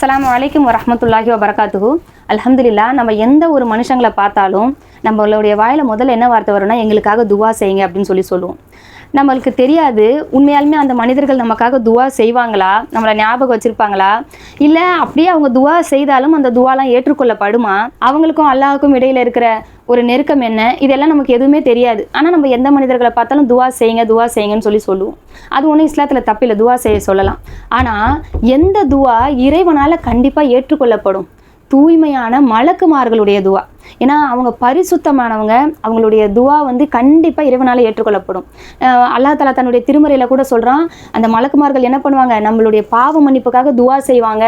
அஸ்லாம் வலைக்கம் வரமத்துல்லாஹி வபரகாத்துகு அலமதுல்லா நம்ம எந்த ஒரு மனுஷங்களை பார்த்தாலும் நம்மளுடைய வாயில் முதல்ல என்ன வார்த்தை வரும்னா எங்களுக்காக துவா செய்யுங்க அப்படின்னு சொல்லி சொல்லுவோம். நம்மளுக்கு தெரியாது உண்மையாலுமே அந்த மனிதர்கள் நமக்காக துவா செய்வாங்களா? நம்மளை ஞாபகம் வச்சுருப்பாங்களா? இல்லை அப்படியே அவங்க துவா செய்தாலும் அந்த துவாலாம் ஏற்றுக்கொள்ளப்படுமா? அவங்களுக்கும் அல்லாவுக்கும் இடையில இருக்கிற ஒரு நெருக்கம் என்ன? இதெல்லாம் நமக்கு எதுவுமே தெரியாது. ஆனால் நம்ம எந்த மனிதர்களை பார்த்தாலும் துவா செய்யுங்க துவா செய்யுங்கன்னு சொல்லி சொல்லுவோம். அது ஒன்றும் இஸ்லாத்தில் தப்பில்லை துவா செய்ய சொல்லலாம். ஆனால் எந்த துவா இறைவனால் கண்டிப்பாக ஏற்றுக்கொள்ளப்படும்? தூய்மையான மலக்குமார்களுடைய துவா. ஏன்னா அவங்க பரிசுத்தமானவங்க. அவங்களுடைய துவா வந்து கண்டிப்பாக இறைவனால் ஏற்றுக்கொள்ளப்படும். அல்லா அல்லாஹ் தலா தன்னுடைய திருமறையில் கூட சொல்கிறான் அந்த மலக்குமார்கள் என்ன பண்ணுவாங்க? நம்மளுடைய பாவ மன்னிப்புக்காக துவா செய்வாங்க.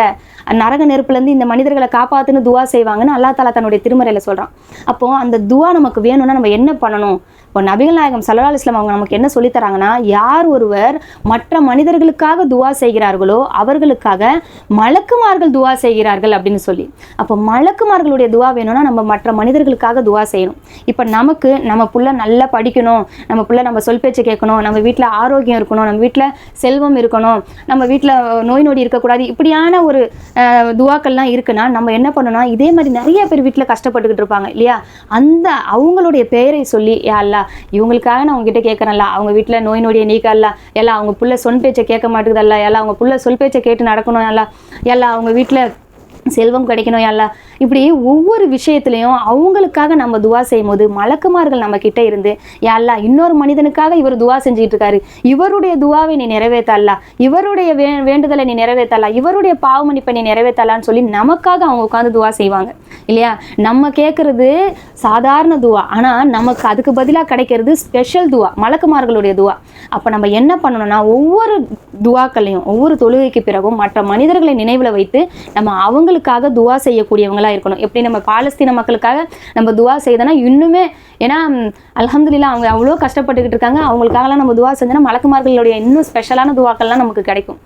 நரக நெருப்புலேருந்து இந்த மனிதர்களை காப்பாற்றுன்னு துவா செய்வாங்கன்னு அல்லாஹ் தலா தன்னுடைய திருமறையில் சொல்கிறான் அப்போது அந்த துவா நமக்கு வேணும்னா நம்ம என்ன பண்ணணும்? இப்போ நபிகள் நாயகம் சல்லா இஸ்லாம் அவங்க நமக்கு என்ன சொல்லித் தராங்கன்னா யார் ஒருவர் மற்ற மனிதர்களுக்காக துவா செய்கிறார்களோ அவர்களுக்காக மலக்குமார்கள் துவா செய்கிறார்கள் அப்படின்னு சொல்லி. அப்போ மலக்குமார்களுடைய துவா வேணும்னா நம்ம மற்ற மனிதர்களுக்காக துவா செய்யணும். இப்போ நமக்கு நம்ம புள்ள நல்லா படிக்கணும் நம்ம புள்ள நம்ம சொல் பேச்சு கேட்கணும் நம்ம வீட்டில் ஆரோக்கியம் இருக்கணும் நம்ம வீட்டில் செல்வம் இருக்கணும் நம்ம வீட்டில் நோய் நொடி இருக்கக்கூடாது இப்படியான ஒரு துவாக்கள்லாம் இருக்குன்னா நம்ம என்ன பண்ணணும் இதே மாதிரி நிறைய பேர் வீட்டில் கஷ்டப்பட்டுக்கிட்டு இருப்பாங்க இல்லையா? அந்த அவங்களுடைய பெயரை சொல்லி யா அல்லா இவங்களுக்காக நான் உங்ககிட்ட கேட்குறேன்ல அவங்க வீட்டில் நோய் நொடியை நீக்கல்ல எல்லாம் அவங்க புள்ள சொல் பேச்சை கேட்க மாட்டேங்குதல்ல எல்லாம் அவங்க புள்ள சொல் பேச்சை கேட்டு நடக்கணும் எல்லாம் எல்லாம் அவங்க வீட்டில் செல்வம் கிடைக்கணும் எல்லாம் இப்படி ஒவ்வொரு விஷயத்துலையும் அவங்களுக்காக நம்ம துவா செய்யும் போது மலக்குமார்கள் நம்ம கிட்ட இருந்து யாழ்லா இன்னொரு மனிதனுக்காக இவர் துவா செஞ்சுட்டு இருக்காரு இவருடைய துவாவை நீ நிறைவேற்றல்லா இவருடைய வே வேண்டுதலை நீ நிறைவேற்றலா இவருடைய பாவமணிப்பை நீ நிறைவேற்றலான்னு சொல்லி நமக்காக அவங்க உட்காந்து துவா செய்வாங்க. இல்லையா? நம்ம கேட்குறது சாதாரண துவா. ஆனால் நமக்கு அதுக்கு பதிலாக கிடைக்கிறது ஸ்பெஷல் துவா மலக்குமார்களுடைய துவா. அப்போ நம்ம என்ன பண்ணணும்னா ஒவ்வொரு துவாக்களையும் ஒவ்வொரு தொழுகைக்கு பிறகும் மற்ற மனிதர்களை நினைவில் வைத்து நம்ம அவங்களுக்காக துவா செய்யக்கூடியவங்களாக இருக்கணும். எப்படி நம்ம பாலஸ்தீன மக்களுக்காக நம்ம துவா செய்தோன்னா இன்னுமே ஏன்னா அலமதுல்லா அவங்க அவ்வளோ கஷ்டப்பட்டுக்கிட்டு இருக்காங்க. அவங்களுக்காகலாம் நம்ம துவா செஞ்சோன்னா மலக்குமார்களுடைய இன்னும் ஸ்பெஷலான துவாக்கள்லாம் நமக்கு கிடைக்கும்.